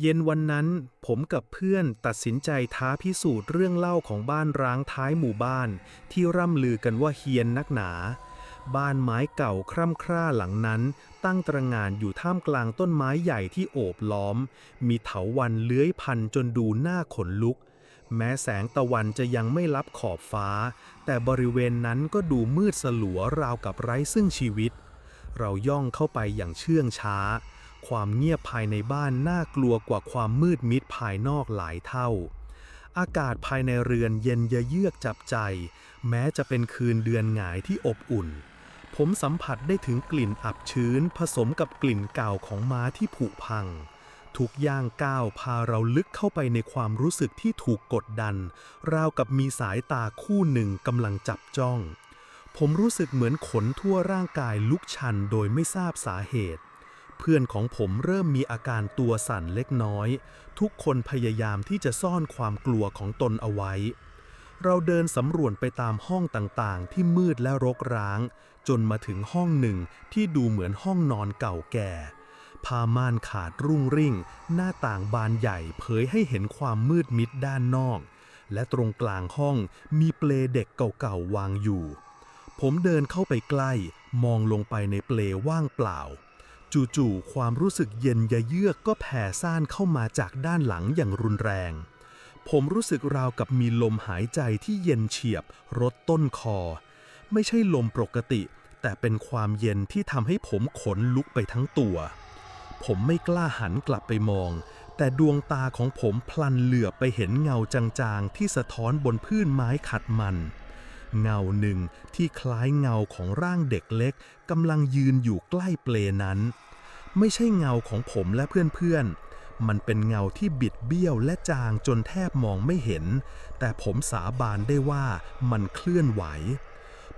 เย็นวันนั้นผมกับเพื่อนตัดสินใจท้าพิสูจน์เรื่องเล่าของบ้านร้างท้ายหมู่บ้าน ที่ร่ำลือกันว่าเฮียนนักหนา บ้านไม้เก่าคร่ำคร่าหลังนั้น ตั้งตระงานอยู่ท่ามกลางต้นไม้ใหญ่ที่โอบล้อม มีเถาวันเลื้อยพันจนดูหน้าขนลุก แม้แสงตะวันจะยังไม่ลับขอบฟ้า แต่บริเวณนั้นก็ดูมืดสลัวราวกับไร้ซึ่งชีวิต เราย่องเข้าไปอย่างเชื่องช้า ความเงียบภายในบ้านน่ากลัวกว่าความมืดมิดภายนอกหลายเท่า อากาศภายในเรือนเย็นเยือกจับใจ แม้จะเป็นคืนเดือนหงายที่อบอุ่น ผมสัมผัสได้ถึงกลิ่นอับชื้น ผสมกับกลิ่นเก่าของม้าที่ผุพัง ทุกย่างก้าวพาเราลึกเข้าไปในความรู้สึกที่ถูกกดดัน ราวกับมีสายตาคู่หนึ่งกำลังจับจ้องผมรู้สึกเหมือนขนทั่วร่างกายลุกชันโดยไม่ทราบสาเหตุ เพื่อนของผมเริ่มมีอาการตัวสั่นเล็กน้อย ทุกคนพยายามที่จะซ่อนความกลัวของตนเอาไว้ เราเดินสำรวจไปตามห้องต่างๆ ที่มืดและรกร้าง จนมาถึงห้องหนึ่งที่ดูเหมือนห้องนอนเก่าแก่ผ้าม่านขาดรุ่งริ่ง หน้าต่างบานใหญ่เผยให้เห็นความมืดมิดด้านนอก และตรงกลางห้องมีเปลเด็กเก่าๆวางอยู่ ผมเดินเข้าไปใกล้ มองลงไปในเปลว่างเปล่า จู่ๆ ความรู้สึกเย็นยะเยือกก็แผ่ซ่านเข้ามาจากด้านหลังอย่างรุนแรง ผมรู้สึกราวกับมีลมหายใจที่เย็นเฉียบรดต้นคอ ไม่ใช่ลมปกติ แต่เป็นความเย็นที่ทำให้ผมขนลุกไปทั้งตัว ผมไม่กล้าหันกลับไปมอง แต่ดวงตาของผมพลันเหลือบไปเห็นเงาจางๆ ที่สะท้อนบนพื้นไม้ขัดมัน เงาหนึ่งที่คล้ายเงาของร่างเด็กเล็กกำลังยืนอยู่ใกล้เปลนั้น ไม่ใช่เงาของผมและเพื่อนๆ มันเป็นเงาที่บิดเบี้ยวและจางจนแทบมองไม่เห็น แต่ผมสาบานได้ว่ามันเคลื่อนไหว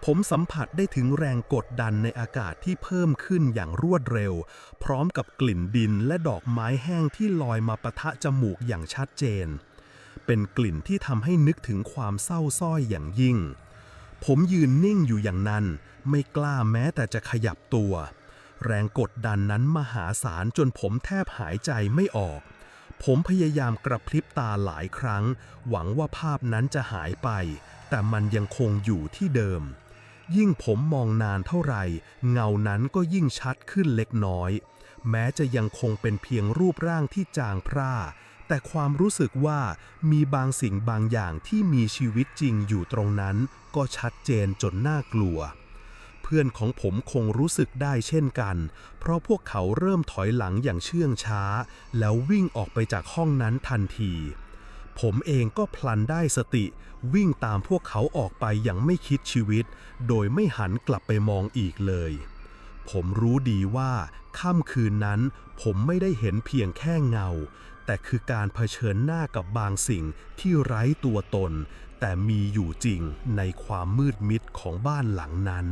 ผมสัมผัสได้ถึงแรงกดดันในอากาศที่เพิ่มขึ้นอย่างรวดเร็ว พร้อมกับกลิ่นดินและดอกไม้แห้งที่ลอยมาปะทะจมูกอย่างชัดเจนเป็นกลิ่นที่ทำให้นึกถึงความเศร้าส้อยอย่างยิ่ง ผมยืนนิ่งอยู่อย่างนั้น ไม่กล้าแม้แต่จะขยับตัว แรงกดดันนั้นมหาศาลจนผมแทบหายใจไม่ออก ผมพยายามกระพริบตาหลายครั้ง หวังว่าภาพนั้นจะหายไป แต่มันยังคงอยู่ที่เดิม ยิ่งผมมองนานเท่าไหร่ เงานั้นก็ยิ่งชัดขึ้นเล็กน้อย แม้จะยังคงเป็นเพียงรูปร่างที่จางพร่า แต่ความรู้สึกว่ามีบางสิ่งบางอย่างที่มีชีวิตจริงอยู่ตรงนั้น ก็ชัดเจนจนน่ากลัว เพื่อนของผมคงรู้สึกได้เช่นกัน เพราะพวกเขาเริ่มถอยหลังอย่างเชื่องช้า แล้ววิ่งออกไปจากห้องนั้นทันที ผมเองก็พลันได้สติ วิ่งตามพวกเขาออกไปอย่างไม่คิดชีวิต โดยไม่หันกลับไปมองอีกเลยผมรู้ดีว่าค่ำคืนนั้นผมไม่ได้เห็นเพียงแค่เงา แต่คือการเผชิญหน้ากับบางสิ่งที่ไร้ตัวตน แต่มีอยู่จริงในความมืดมิดของบ้านหลังนั้น